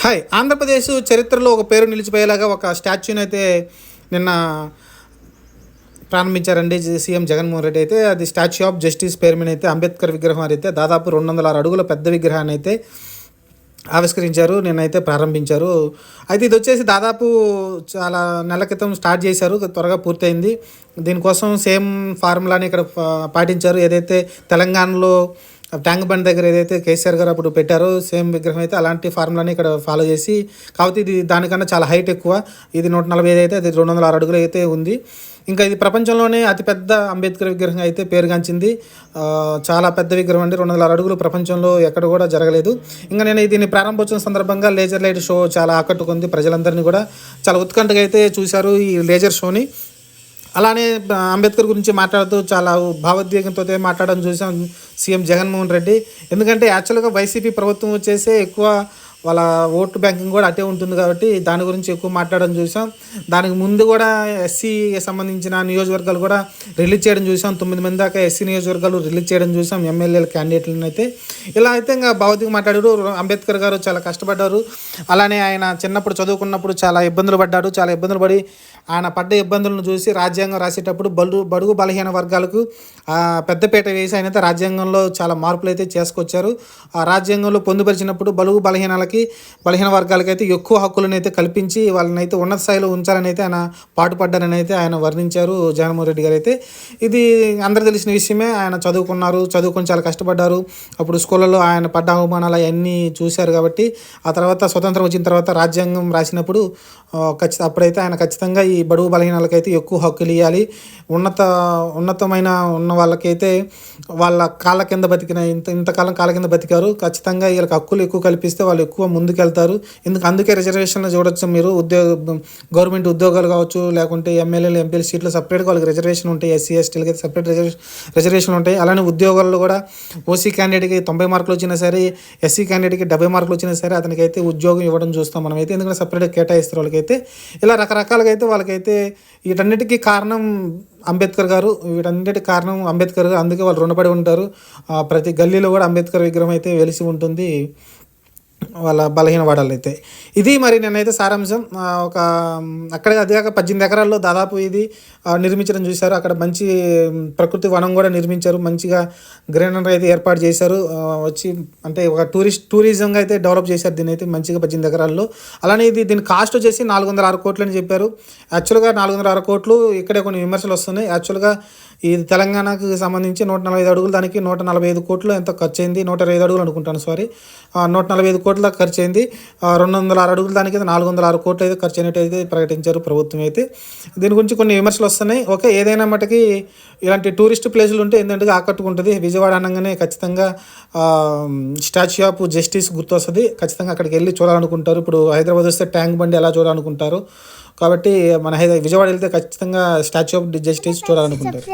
Hi Andhra Pradesh చరిత్రలో ఒక పేరు నిలిచిపోయేలాగా ఒక స్టాచ్యూని అయితే నిన్న ప్రారంభించారండి సీఎం జగన్మోహన్ రెడ్డి అయితే. అది స్టాచ్యూ ఆఫ్ జస్టిస్ పేరు మీద అయితే అంబేద్కర్ విగ్రహం అయితే దాదాపు రెండు వందల ఆరు అడుగుల పెద్ద విగ్రహాన్ని అయితే ఆవిష్కరించారు నిన్నైతే ప్రారంభించారు. అయితే ఇది వచ్చేసి దాదాపు చాలా నెల క్రితం స్టార్ట్ చేశారు త్వరగా పూర్తయింది. దీనికోసం సేమ్ ఫార్ములాని ఇక్కడ పాటించారు. ఏదైతే తెలంగాణలో ట్యాంక్ బండ్ దగ్గర ఏదైతే కేసీఆర్ గారు అప్పుడు పెట్టారో సేమ్ విగ్రహం అయితే అలాంటి ఫార్ములాని ఇక్కడ ఫాలో చేసి కాకపోతే ఇది దానికన్నా చాలా హైట్ ఎక్కువ. ఇది నూట నలభై ఐదు అయితే అది రెండు వందల ఆరు అడుగులు అయితే ఉంది. ఇంకా ఇది ప్రపంచంలోనే అతిపెద్ద అంబేద్కర్ విగ్రహం అయితే పేరుగాంచింది. చాలా పెద్ద విగ్రహం అండి. రెండు వందల ఆరు అడుగులు ప్రపంచంలో ఎక్కడ కూడా జరగలేదు. ఇంకా నేను దీన్ని ప్రారంభోత్సవం సందర్భంగా లేజర్ లైట్ షో చాలా ఆకట్టుకుంది ప్రజలందరినీ కూడా. చాలా ఉత్కంఠగా అయితే చూశారు ఈ లేజర్ షోని. అలానే అంబేద్కర్ గురించి మాట్లాడుతూ చాలా భావోద్వేగంతో మాట్లాడడం చూసాం సీఎం జగన్మోహన్ రెడ్డి. ఎందుకంటే యాక్చువల్గా వైసీపీ ప్రభుత్వం వచ్చేసే ఎక్కువ వాళ్ళ ఓటు బ్యాంకింగ్ కూడా అటే ఉంటుంది కాబట్టి దాని గురించి ఎక్కువ మాట్లాడడం చూసాం. దానికి ముందు కూడా ఎస్సీ సంబంధించిన నియోజకవర్గాలు కూడా రిలీజ్ చేయడం చూసాం. తొమ్మిది మంది దాకా ఎస్సీ నియోజకవర్గాలు రిలీజ్ చేయడం చూసాం. ఎమ్మెల్యేల క్యాండిడేట్లను అయితే. ఇలా అయితే ఇంకా భౌతిక మాట్లాడారు. అంబేద్కర్ గారు చాలా కష్టపడ్డారు. అలానే ఆయన చిన్నప్పుడు చదువుకున్నప్పుడు చాలా ఇబ్బందులు పడ్డాడు. చాలా ఇబ్బందులు పడి ఆయన పడ్డ ఇబ్బందులను చూసి రాజ్యాంగం రాసేటప్పుడు బలు బడుగు బలహీన వర్గాలకు పెద్దపేట పెద్దపీట వేసి ఆయన అయితే రాజ్యాంగంలో చాలా మార్పులు అయితే చేసుకొచ్చారు. ఆ రాజ్యాంగంలో పొందుపరిచినప్పుడు బలుగు బలహీనాలకి బలహీన వర్గాలకి అయితే ఎక్కువ హక్కులను అయితే కల్పించి వాళ్ళని అయితే ఉన్నత స్థాయిలో ఉంచాలని అయితే ఆయన పాటుపడ్డారని అయితే ఆయన వర్ణించారు జగన్మోహన్ రెడ్డి గారు అయితే ఇది అందరు తెలిసిన విషయమే. ఆయన చదువుకున్నారు చదువుకొని చాలా కష్టపడ్డారు. అప్పుడు స్కూళ్ళలో ఆయన పడ్డ అవమానాలు అవన్నీ చూశారు కాబట్టి ఆ తర్వాత స్వతంత్రం వచ్చిన తర్వాత రాజ్యాంగం రాసినప్పుడు ఖచ్చిత అప్పుడైతే ఆయన ఖచ్చితంగా ఈ బడుగు బలహీనాలకైతే ఎక్కువ హక్కులు ఇవ్వాలి ఉన్నత ఉన్నతమైన ఉన్న వాళ్ళకైతే వాళ్ళ కాళ్ళ కింద బతికిన ఇంత ఇంతకాలం కాళ్ళ కింద బతికారు. ఖచ్చితంగా వీళ్ళకి హక్కులు ఎక్కువ కల్పిస్తే వాళ్ళు ఎక్కువ ఎక్కువ ముందుకెళ్తారు. ఎందుకు అందుకే రిజర్వేషన్లు చూడొచ్చు మీరు. ఉద్యోగ గవర్నమెంట్ ఉద్యోగాలు కావచ్చు లేకుంటే ఎమ్మెల్యేలు ఎంపీలు సీట్లు సపరేట్గా వాళ్ళకి రిజర్వేషన్ ఉంటాయి. ఎస్సీ ఎస్టీలకి అయితే సపరేట్ రిజర్వేషన్ రిజర్వేషన్ ఉంటాయి. అలానే ఉద్యోగాల్లో కూడా ఓసీ క్యాండిడేట్కి తొంభై మార్కులు వచ్చినా సరే ఎస్సీ క్యాండిడేట్కి డెబ్బై మార్కులు వచ్చినా సరే అతనికి అయితే ఉద్యోగం ఇవ్వడం చూస్తాం మనం అయితే. ఎందుకంటే సపరేట్గా కేటాయిస్తారు వాళ్ళకైతే. ఇలా రకరకాలుగా అయితే వాళ్ళకైతే వీటన్నిటికీ కారణం అంబేద్కర్ గారు. వీటన్నిటి కారణం అంబేద్కర్ గారు. అందుకే వాళ్ళు రుణపడి ఉంటారు. ప్రతి గల్లీలో కూడా అంబేద్కర్ విగ్రహం అయితే వెలిసి ఉంటుంది. వాళ్ళ బలహీన వాడాలు అయితే. ఇది మరి నేనైతే సారాంశం. ఒక అక్కడ అదే పద్దెనిమిది ఎకరాల్లో దాదాపు ఇది నిర్మించడం చూశారు. అక్కడ మంచి ప్రకృతి వనం కూడా నిర్మించారు. మంచిగా గ్రీనరీ అయితే ఏర్పాటు చేశారు. వచ్చి అంటే ఒక టూరిస్ట్ టూరిజంగా అయితే డెవలప్ చేశారు దీని అయితే మంచిగా పద్దెనిమిది ఎకరాల్లో. అలానే ఇది దీని కాస్ట్ వచ్చేసి నాలుగు వందల ఆరు కోట్లు అని చెప్పారు. యాక్చువల్గా నాలుగు వందల ఆరు కోట్లు ఇక్కడే కొన్ని విమర్శలు వస్తున్నాయి. యాక్చువల్గా ఇది తెలంగాణకు సంబంధించి నూట నలభై ఐదు అడుగులు దానికి నూట నలభై ఐదు కోట్లు ఎంత ఖర్చు అయింది నూట ఇరవై ఐదు అడుగులు అనుకుంటాను సారీ. నూట నలభై ఐదు కోట్ల ఖర్చు అయింది రెండు వందల ఆరు అడుగులు దానికి అయితే నాలుగు వందల ఆరు కోట్లు అయితే ఖర్చు అయినట్టు అయితే ప్రకటించారు ప్రభుత్వం అయితే. దీని గురించి కొన్ని విమర్శలు వస్తున్నాయి. ఓకే ఏదైనా మటుకి ఇలాంటి టూరిస్ట్ ప్లేసులు ఉంటే ఏంటంటే ఆకట్టుకుంటుంది. విజయవాడ అనగానే ఖచ్చితంగా స్టాచ్యూ ఆఫ్ జస్టిస్ గుర్తొస్తుంది. ఖచ్చితంగా అక్కడికి వెళ్ళి చూడాలనుకుంటారు. ఇప్పుడు హైదరాబాద్ వస్తే ట్యాంక్ బండి ఎలా చూడాలనుకుంటారు? కాబట్టి మన హైదరాబాద్ విజయవాడ వెళ్తే ఖచ్చితంగా స్టాచ్యూ ఆఫ్ జస్టిస్ చూడాలనుకుంటారు.